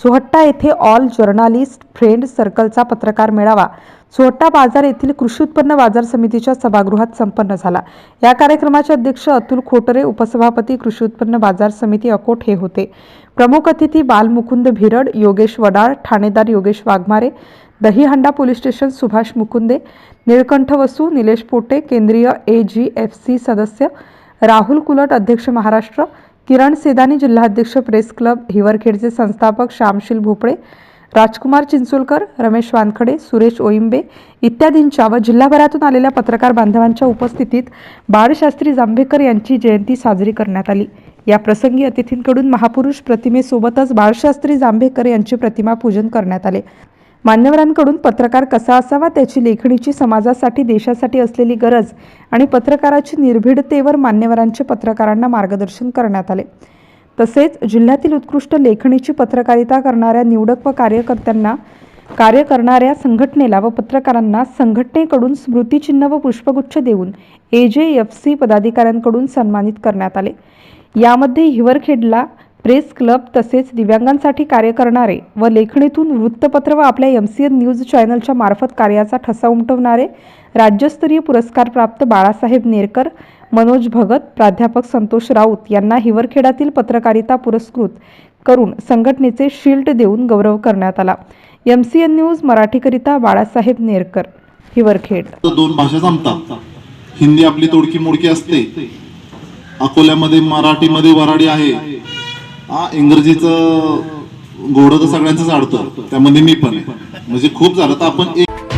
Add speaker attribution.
Speaker 1: चोहट्टा येथे all journalist friend सर्कलचा पत्रकार मेळावा. चोहट्टा बाजार येथील कृषी उत्पन्न बाजार समितीच्या सभागृहात संपन्न झाला. या कार्यक्रमाचे अध्यक्ष अतुल खोटरे उपसभापती कृषी उत्पन्न बाजार समिती अकोट हे होते. प्रमुख अतिथी बालमुकुंद भिरड योगेश वडाळ ठाणेदार योगेश वाघमारे दहीहंडा पोलीस स्टेशन सुभाष मुकुंदे निळकंठ वसू निलेश पोटे केंद्रीय ए जी एफ सी सदस्य राहुल कुलट अध्यक्ष महाराष्ट्र किरण सेदानी जिल्हाध्यक्ष प्रेस क्लब हिवरखेडचे संस्थापक श्यामशील भोपळे राजकुमार चिंचोलकर रमेश वानखडे सुरेश ओइंबे इत्यादींच्या व जिल्हाभरातून आलेल्या पत्रकार बांधवांच्या उपस्थितीत बाळशास्त्री जांभेकर यांची जयंती साजरी करण्यात आली. या प्रसंगी अतिथींकडून महापुरुष प्रतिमेसोबतच बाळशास्त्री जांभेकर यांची प्रतिमा पूजन करण्यात आले. मान्यवरांकडून पत्रकार कसा असावा त्याची लेखणीची समाजासाठी देशासाठी असलेली गरज आणि पत्रकाराची निर्भीडतेवर मान्यवरांचे पत्रकारांना मार्गदर्शन करण्यात आले. तसेच जिल्ह्यातील उत्कृष्ट लेखणीची पत्रकारिता करणाऱ्या निवडक व कार्यकर्त्यांना कार्य करणाऱ्या संघटनेला व पत्रकारांना संघटनेकडून स्मृतिचिन्ह व पुष्पगुच्छ देऊन ए जे एफ सी पदाधिकाऱ्यांकडून सन्मानित करण्यात आले. यामध्ये हिवरखेडला प्रेस क्लब तसेच दिव्यांगांसाठी कार्य करणारे व लेखणीतून वृत्तपत्र व आपल्या एम सी एन न्यूज चॅनलच्या मार्फत कार्याचा ठसा उमटवणारे राज्यस्तरीय पुरस्कारप्राप्त बाळासाहेब नेरकर मनोज भगत प्राध्यापक संतोष राऊत यांना हिवरखेडातील पत्रकारिता पुरस्कृत करून संघटनेचे शिल्ड देऊन गौरव करण्यात आला. एम सी एन न्यूज मराठीकरिता बाळासाहेब नेरकर हिवरखेड.
Speaker 2: दोन भाषा जमतात. हिंदी आपली तोडकी मोडकी असते. अकोल्यामध्ये मराठीमध्ये वराडी आहे. हा इंग्रजीचं घोडं तर सगळ्यांचंच आडतं. त्यामध्ये मी पण आहे. म्हणजे खूप झालं. तर आपण एक